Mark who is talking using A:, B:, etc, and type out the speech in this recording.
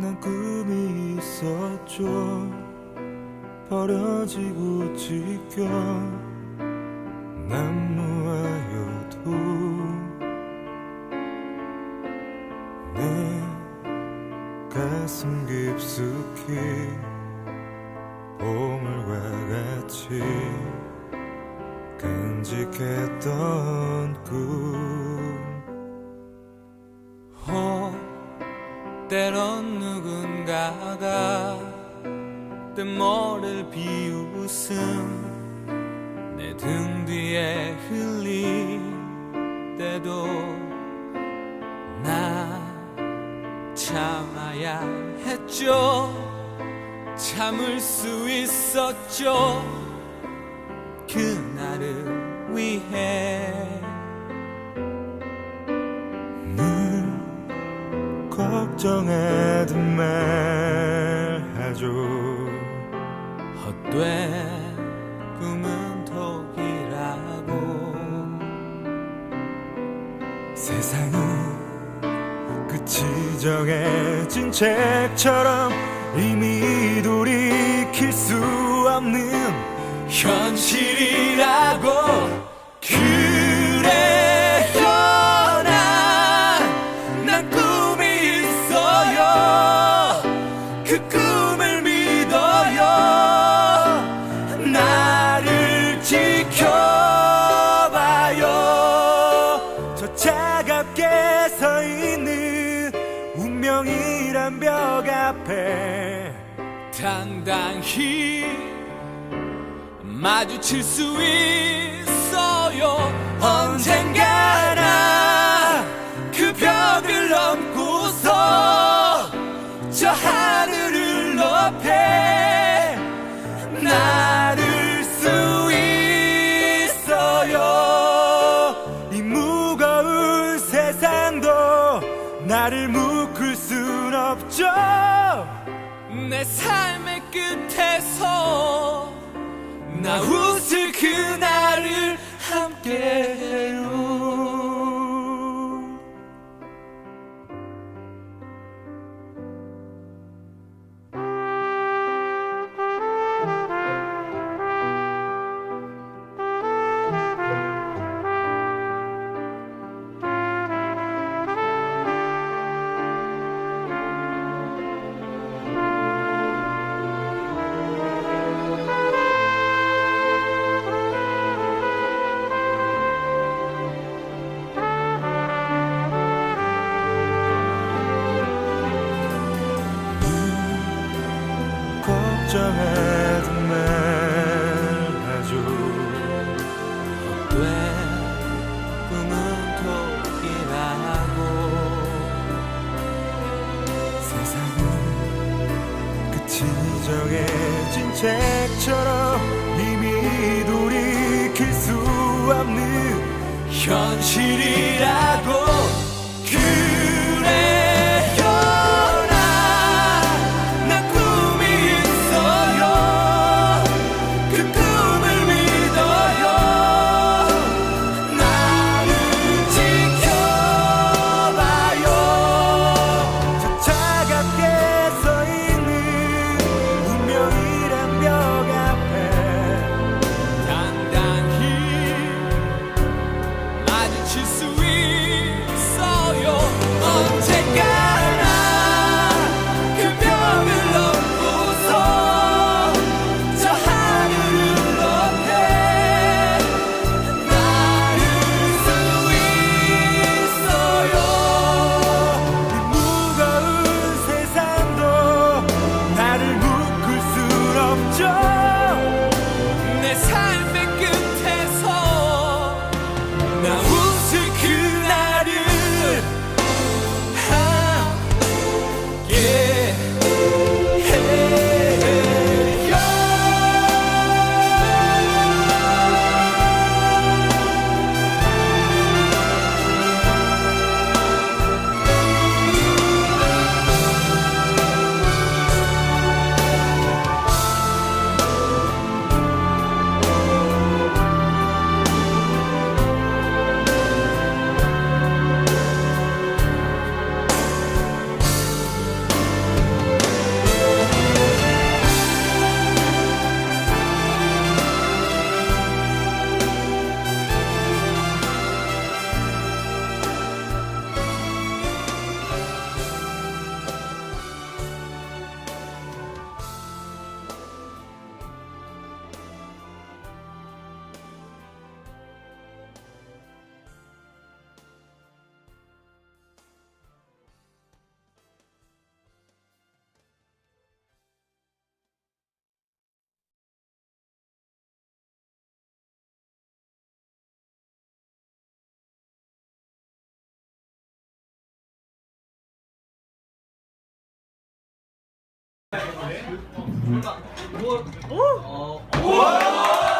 A: 난 꿈이 있었죠. 버려지고 지켜 난 놓아여도 내 가슴 깊숙이 보물과 같이 끈직했던 꿈
B: 때론 누군가가 뜬모를 비웃음 내 등 뒤에 흘릴 때도 나 참아야 했죠. 참을 수 있었죠. 그날을 위해
A: 걱정하던 말 하죠
B: 헛된 꿈은 독이라고.
A: 세상은 끝이 정해진 책처럼
B: 그 꿈을 믿어요. 나를 지켜봐요.
A: 저 차갑게 서 있는 운명이란 벽 앞에
B: 당당히 마주칠 수 있어 나를
A: 묶을 순 없죠.
B: 내 삶의 끝에서 나 웃을 그날을 함께해요
A: 걱정하던 말 하죠
B: 왜 꿈은 독이라고
A: 세상은 끝이 정해진 책처럼
C: 오!